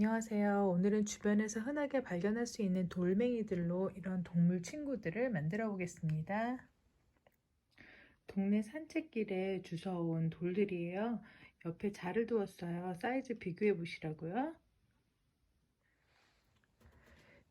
안녕하세요. 오늘은 주변에서 흔하게 발견할 수 있는 돌멩이들로 이런 동물 친구들을 만들어 보겠습니다. 동네 산책길에 주워온 돌들이에요. 옆에 자를 두었어요. 사이즈 비교해 보시라고요.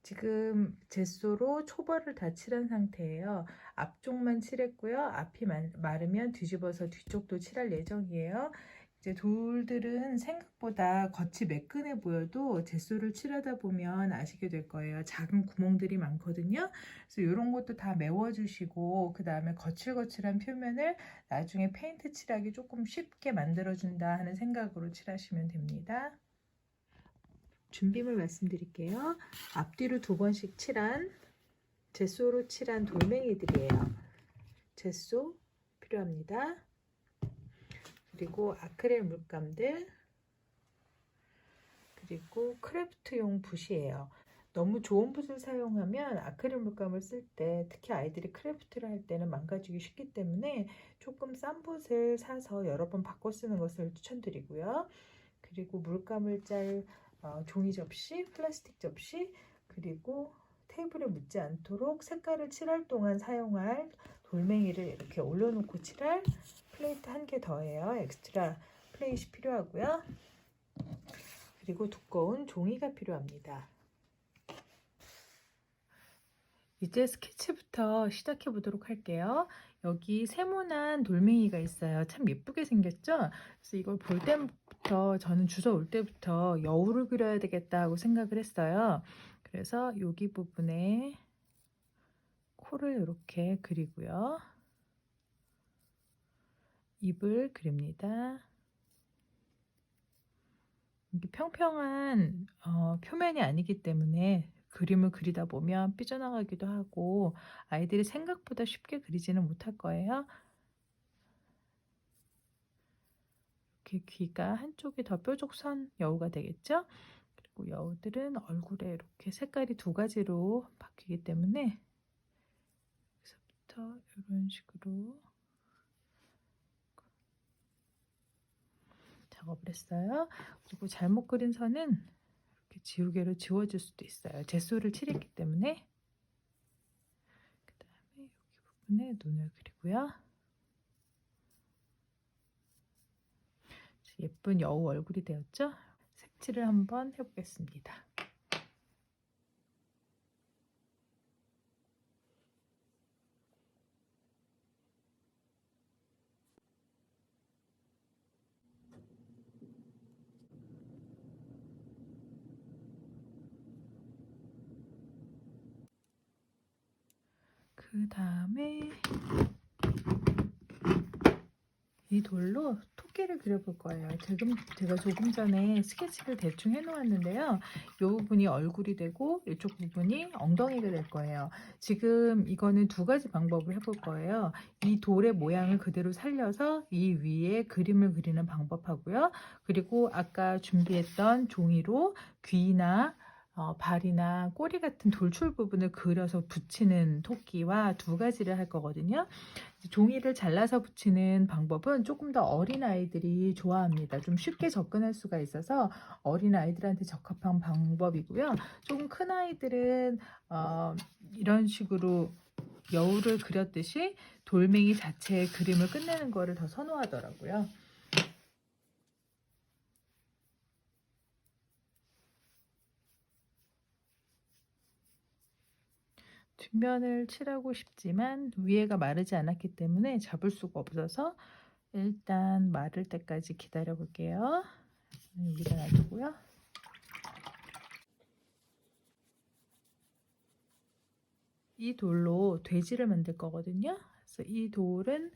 지금 젯소로 초벌을 다 칠한 상태예요. 앞쪽만 칠했고요. 앞이 마- 마르면 뒤집어서 뒤쪽도 칠할 예정이에요. 이제 돌들은 생각보다 겉이 매끈해 보여도 젯소를 칠하다 보면 아시게 될 거예요. 작은 구멍들이 많거든요. 그래서 이런 것도 다 메워주시고 그 다음에 거칠거칠한 표면을 나중에 페인트 칠하기 조금 쉽게 만들어준다 하는 생각으로 칠하시면 됩니다. 준비물 말씀드릴게요. 앞뒤로 두 번씩 칠한 젯소로 칠한 돌멩이들이에요. 젯소 필요합니다. 그리고 아크릴 물감들 그리고 크래프트용 붓이에요. 너무 좋은 붓을 사용하면 아크릴 물감을 쓸 때 특히 아이들이 크래프트를 할 때는 망가지기 쉽기 때문에 조금 싼 붓을 사서 여러 번 바꿔 쓰는 것을 추천드리고요. 그리고 물감을 짤 어, 종이 접시, 플라스틱 접시, 그리고 테이블에 묻지 않도록 색깔을 칠할 동안 사용할 돌멩이를 이렇게 올려놓고 칠할 플레이트 한 개 더해요. 엑스트라 플레이트 필요하고요. 그리고 두꺼운 종이가 필요합니다. 이제 스케치부터 시작해 보도록 할게요. 여기 세모난 돌멩이가 있어요. 참 예쁘게 생겼죠? 그래서 이걸 볼 때부터 저는 주워 올 때부터 여우를 그려야 되겠다 하고 생각을 했어요. 그래서 여기 부분에 코를 이렇게 그리고요. 입을 그립니다. 이게 평평한 어, 표면이 아니기 때문에 그림을 그리다 보면 삐져나가기도 하고 아이들이 생각보다 쉽게 그리지는 못할 거예요. 이렇게 귀가 한쪽이 더 뾰족선 여우가 되겠죠? 그리고 여우들은 얼굴에 이렇게 색깔이 두 가지로 바뀌기 때문에 여기서부터 이런 식으로 작업을 했어요. 그리고 잘못 그린 선은 이렇게 지우개로 지워줄 수도 있어요. 젯소를 칠했기 때문에 그 다음에 여기 부분에 눈을 그리고요. 예쁜 여우 얼굴이 되었죠? 색칠을 한번 해보겠습니다. 그 다음에 이 돌로 토끼를 그려볼 거예요. 지금 제가 조금 전에 스케치를 대충 해놓았는데요. 이 부분이 얼굴이 되고 이쪽 부분이 엉덩이가 될 거예요. 지금 이거는 두 가지 방법을 해볼 거예요. 이 돌의 모양을 그대로 살려서 이 위에 그림을 그리는 방법하고요. 그리고 아까 준비했던 종이로 귀나 어, 발이나 꼬리 같은 돌출 부분을 그려서 붙이는 토끼와 두 가지를 할 거거든요. 종이를 잘라서 붙이는 방법은 조금 더 어린 아이들이 좋아합니다. 좀 쉽게 접근할 수가 있어서 어린 아이들한테 적합한 방법이고요. 조금 큰 아이들은 어, 이런 식으로 여우를 그렸듯이 돌멩이 자체의 그림을 끝내는 거를 더 선호하더라고요. 뒷면을 칠하고 싶지만 위에가 마르지 않았기 때문에 잡을 수가 없어서 일단 마를 때까지 기다려 볼게요. 여기다 놔두고요. 이 돌로 돼지를 만들 거거든요. 그래서 이 돌은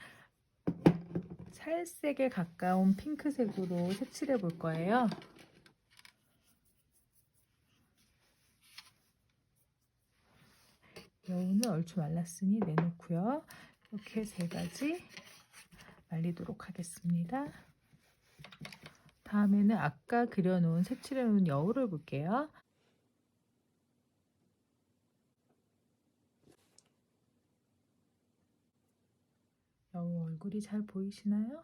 살색에 가까운 핑크색으로 색칠해 볼 거예요. 여우는 얼추 말랐으니 내놓고요. 이렇게 세 가지 말리도록 하겠습니다. 다음에는 아까 그려놓은 색칠해 놓은 여우를 볼게요. 여우 얼굴이 잘 보이시나요?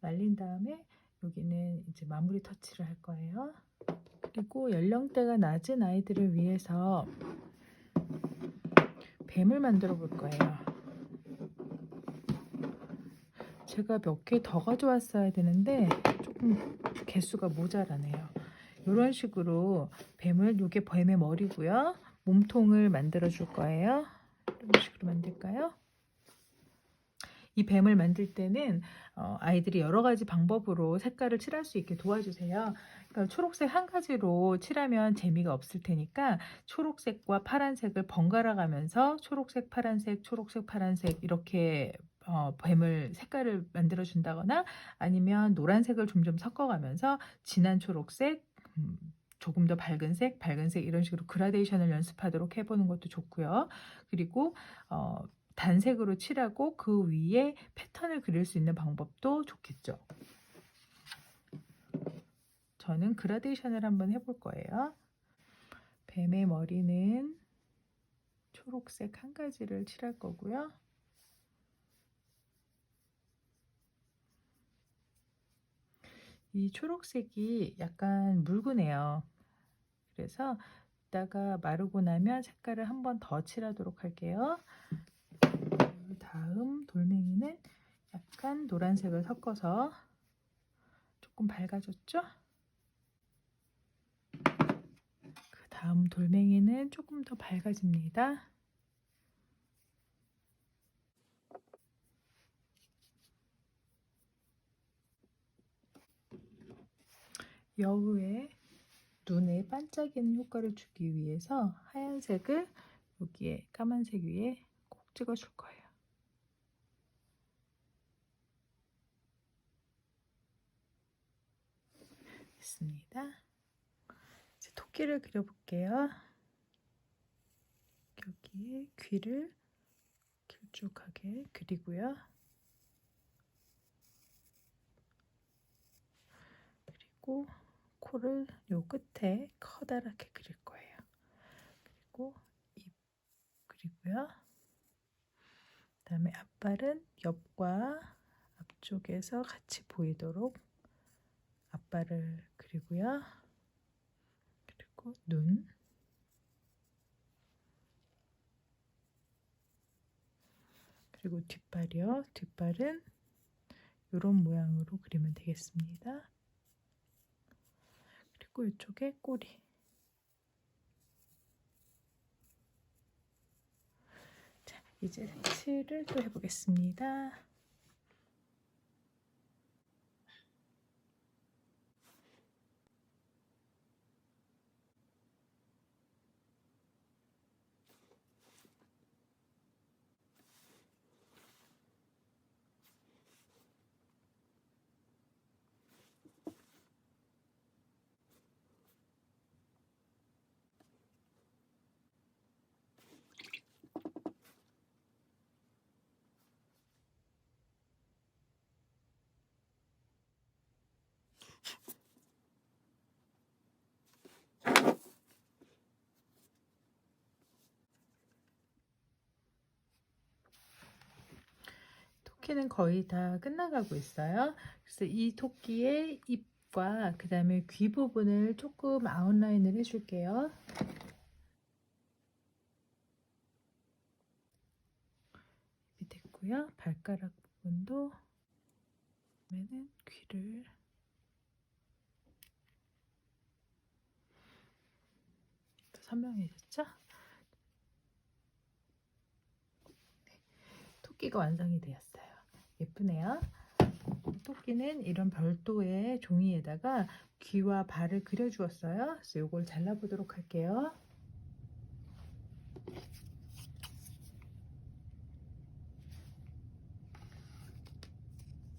말린 다음에 여기는 이제 마무리 터치를 할 거예요. 그리고 연령대가 낮은 아이들을 위해서 뱀을 만들어 볼 거예요. 제가 몇 개 더 가져왔어야 되는데 조금 개수가 모자라네요. 이런 식으로 뱀을 요게 뱀의 머리고요. 몸통을 만들어 줄 거예요. 이런 식으로 만들까요? 이 뱀을 만들 때는 어, 아이들이 여러 가지 방법으로 색깔을 칠할 수 있게 도와주세요. 초록색 한 가지로 칠하면 재미가 없을 테니까 초록색과 파란색을 번갈아 가면서 초록색, 파란색, 초록색, 파란색 이렇게 어, 뱀을 색깔을 만들어 준다거나 아니면 노란색을 점점 섞어가면서 진한 초록색, 음, 조금 더 밝은 색, 밝은 색 이런 식으로 그라데이션을 연습하도록 해보는 것도 좋고요. 그리고 어, 단색으로 칠하고 그 위에 패턴을 그릴 수 있는 방법도 좋겠죠. 저는 그라데이션을 한번 해볼 거예요. 뱀의 머리는 초록색 한 가지를 칠할 거고요. 이 초록색이 약간 묽으네요. 그래서 이따가 마르고 나면 색깔을 한 번 더 칠하도록 할게요. 그 다음 돌멩이는 약간 노란색을 섞어서 조금 밝아졌죠? 그 다음 돌멩이는 조금 더 밝아집니다. 여우의 눈에 반짝이는 효과를 주기 위해서 하얀색을 여기에 까만색 위에 꼭 찍어줄 거예요. 됐습니다. 토끼를 그려볼게요. 여기에 귀를 길쭉하게 그리고요. 그리고 코를 요 끝에 커다랗게 그릴 거예요. 그리고 입 그리고요. 그다음에 앞발은 옆과 앞쪽에서 같이 보이도록 앞발을 그리고요. 눈 그리고 뒷발이요. 뒷발은 이런 모양으로 그리면 되겠습니다. 그리고 이쪽에 꼬리. 자, 이제 색칠을 또 해보겠습니다. 토끼는 거의 다 끝나가고 있어요. 그래서 이 토끼의 입과 그 다음에 귀 부분을 조금 아웃라인을 해줄게요. 입이 됐고요. 발가락 부분도 그러면은 귀를 더 선명해졌죠? 네, 토끼가 완성이 되었어요. 예쁘네요. 토끼는 이런 별도의 종이에다가 귀와 발을 그려주었어요. 그래서 이걸 잘라보도록 할게요.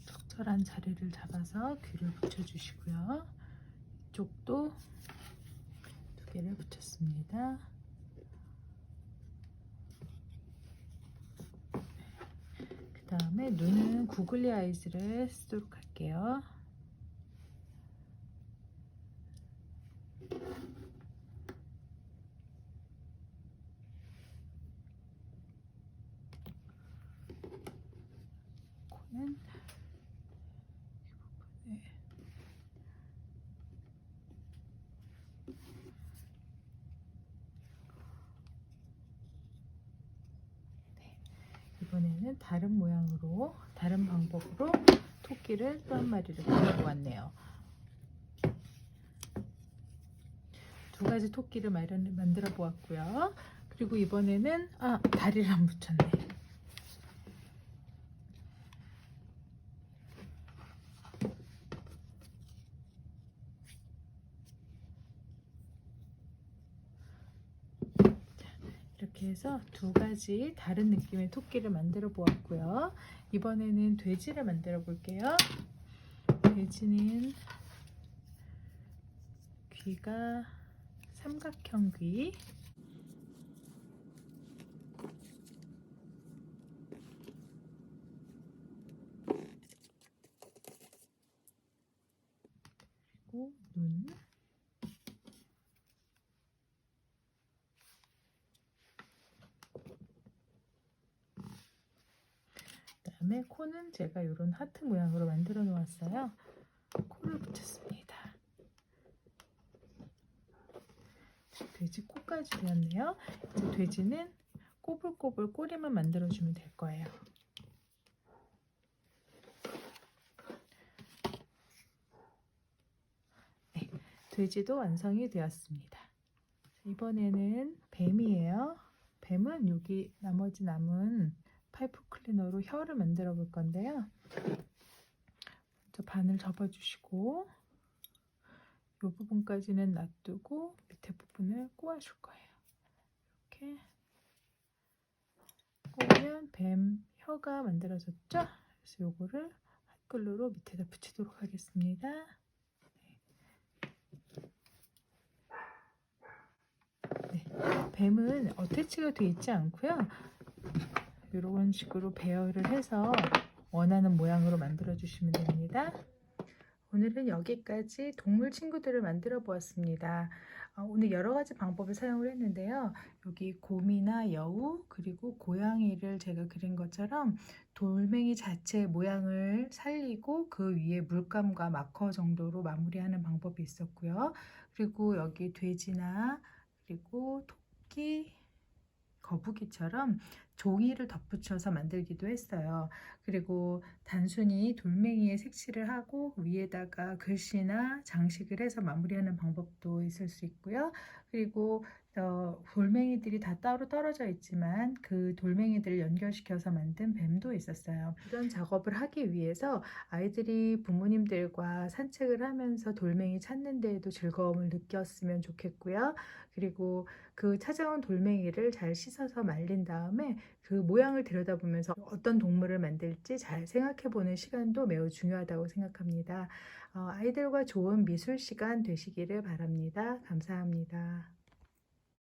적절한 자리를 잡아서 귀를 붙여주시고요. 이쪽도 두 개를 붙였습니다. 그 눈은 구글리 아이즈를 쓰도록 할게요. 이번에는 다른 모양으로 다른 방법으로 토끼를 또 한 마리를 그려보았네요. 두 가지 토끼를 마련, 만들어 보았고요. 그리고 이번에는 아 다리를 안 붙였네. 이렇게 해서 두 가지 다른 느낌의 토끼를 만들어 보았고요. 이번에는 돼지를 만들어 볼게요. 돼지는 귀가 삼각형 귀. 그리고 눈. 그 다음에 코는 제가 이런 하트 모양으로 만들어 놓았어요. 코를 붙였습니다. 자, 돼지 코까지 되었네요. 이제 돼지는 꼬불꼬불 꼬리만 만들어주면 될 거예요. 네, 돼지도 완성이 되었습니다. 이번에는 뱀이에요. 뱀은 여기 나머지 남은 파이프 클리너로 혀를 만들어 볼 건데요. 먼저 반을 접어주시고 이 부분까지는 놔두고 밑에 부분을 꼬아줄 거예요. 이렇게 꼬으면 뱀 혀가 만들어졌죠? 그래서 요거를 핫글루로 밑에다 붙이도록 하겠습니다. 네. 네. 뱀은 어태치가 되어 있지 않고요. 이런 식으로 배열을 해서 원하는 모양으로 만들어 주시면 됩니다. 오늘은 여기까지 동물 친구들을 만들어 보았습니다. 어, 오늘 여러 가지 방법을 사용을 했는데요. 여기 곰이나 여우 그리고 고양이를 제가 그린 것처럼 돌멩이 자체의 모양을 살리고 그 위에 물감과 마커 정도로 마무리하는 방법이 있었고요. 그리고 여기 돼지나 그리고 토끼, 거북이처럼 종이를 덧붙여서 만들기도 했어요. 그리고 단순히 돌멩이에 색칠을 하고 위에다가 글씨나 장식을 해서 마무리하는 방법도 있을 수 있고요. 그리고 어, 돌멩이들이 다 따로 떨어져 있지만 그 돌멩이들을 연결시켜서 만든 뱀도 있었어요. 이런 작업을 하기 위해서 아이들이 부모님들과 산책을 하면서 돌멩이 찾는 데에도 즐거움을 느꼈으면 좋겠고요. 그리고 그 찾아온 돌멩이를 잘 씻어서 말린 다음에 그 모양을 들여다보면서 어떤 동물을 만들지 잘 생각해 보는 시간도 매우 중요하다고 생각합니다. 어, 아이들과 좋은 미술 시간 되시기를 바랍니다. 감사합니다.